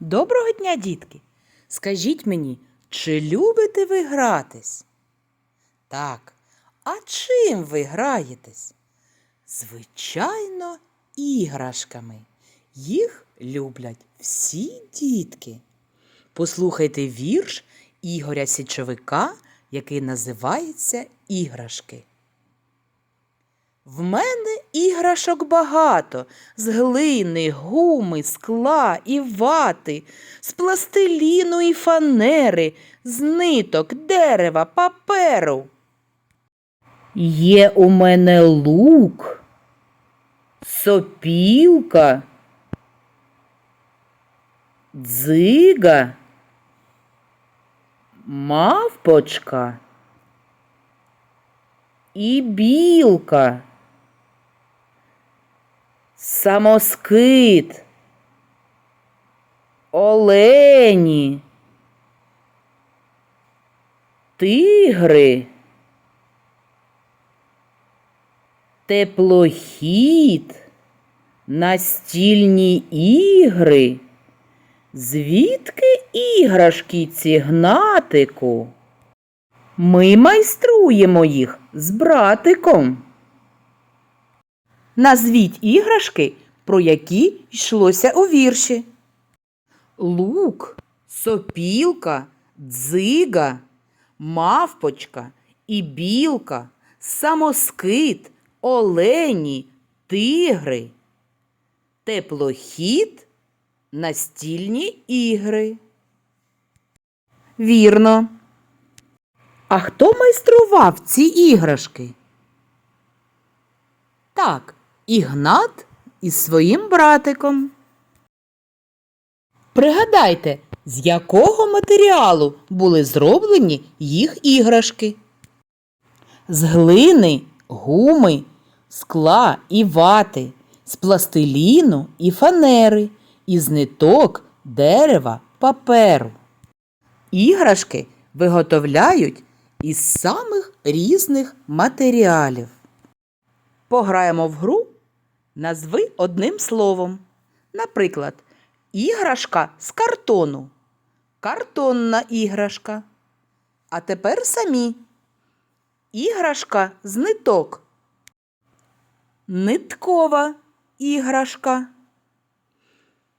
Доброго дня, дітки! Скажіть мені, чи любите ви гратись? Так, а чим ви граєтесь? Звичайно, іграшками. Їх люблять всі дітки. Послухайте вірш Ігоря Січовика, який називається Іграшки. В мене іграшок багато з глини, гуми, скла і вати, з пластиліну і фанери, з ниток, дерева, паперу. Є у мене лук, сопілка, дзига, мавпочка і білка. Самоскит, олені, тигри, теплохід, настільні ігри. Звідки іграшки ці гнатику? Ми майструємо їх з братиком. Назвіть іграшки, про які йшлося у вірші. Лук, сопілка, дзига, мавпочка і білка, самоскит, олені, тигри, теплохід, настільні ігри. Вірно. А хто майстрував ці іграшки? Так, Ігнат із своїм братиком. Пригадайте, з якого матеріалу були зроблені їх іграшки? З глини, гуми, скла і вати, з пластиліну і фанери, із ниток, дерева, паперу. Іграшки виготовляють із самих різних матеріалів. Пограємо в гру назви одним словом. Наприклад, іграшка з картону. Картонна іграшка. А тепер самі. Іграшка з ниток. Ниткова іграшка.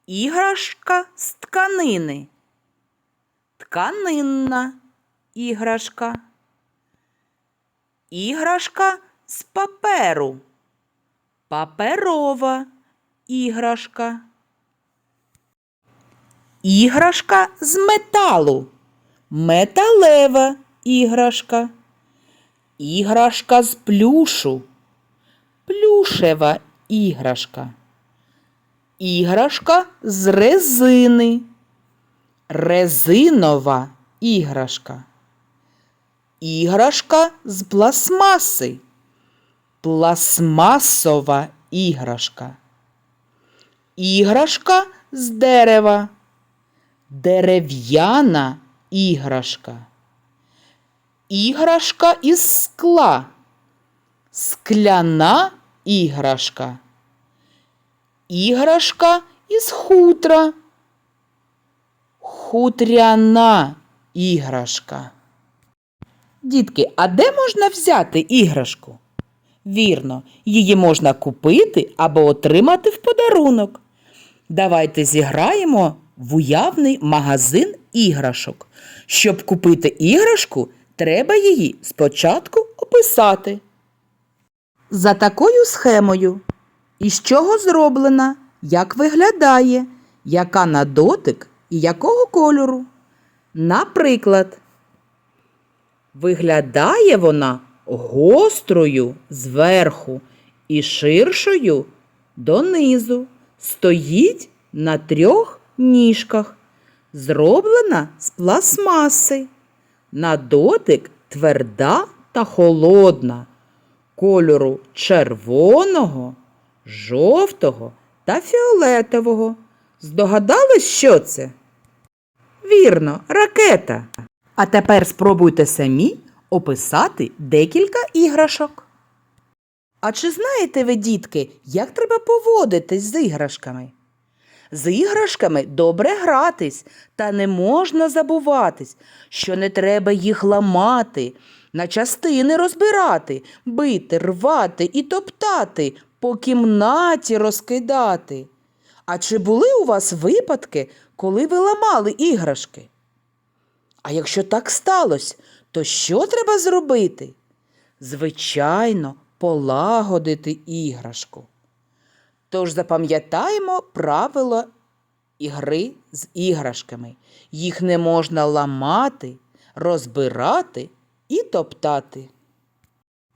Іграшка з тканини. Тканинна іграшка. Іграшка з паперу. Паперова іграшка. Іграшка з металу. Металева іграшка. Іграшка з плюшу. Плюшева іграшка. Іграшка з резини. Резинова іграшка. Іграшка з пластмаси. Пластмасова іграшка. Іграшка з дерева. Дерев'яна іграшка. Іграшка із скла. Скляна іграшка. Іграшка із хутра. Хутряна іграшка. Дітки, а де можна взяти іграшку? Вірно, її можна купити або отримати в подарунок. Давайте зіграємо в уявний магазин іграшок. Щоб купити іграшку, треба її спочатку описати. За такою схемою. Із чого зроблена, як виглядає, яка на дотик і якого кольору. Наприклад, виглядає вона гострою зверху і ширшою донизу. Стоїть на трьох ніжках, зроблена з пластмаси. На дотик тверда та холодна, кольору червоного, жовтого та фіолетового. Здогадались, що це? Вірно, ракета. А тепер спробуйте самі описати декілька іграшок. А чи знаєте ви, дітки, як треба поводитись з іграшками? З іграшками добре гратись, та не можна забуватись, що не треба їх ламати, на частини розбирати, бити, рвати і топтати, по кімнаті розкидати. А чи були у вас випадки, коли ви ламали іграшки? А якщо так сталося, то що треба зробити? Звичайно, полагодити іграшку. Тож запам'ятаємо правило ігри з іграшками. Їх не можна ламати, розбирати і топтати.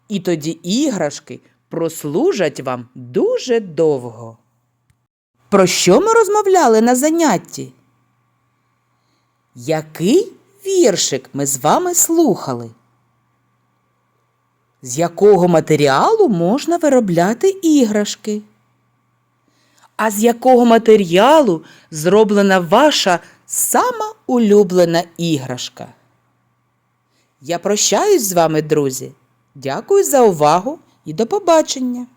І тоді іграшки прослужать вам дуже довго. Про що ми розмовляли на занятті? Який віршик ми з вами слухали? З якого матеріалу можна виробляти іграшки? А з якого матеріалу зроблена ваша сама улюблена іграшка? Я прощаюсь з вами, друзі. Дякую за увагу і до побачення!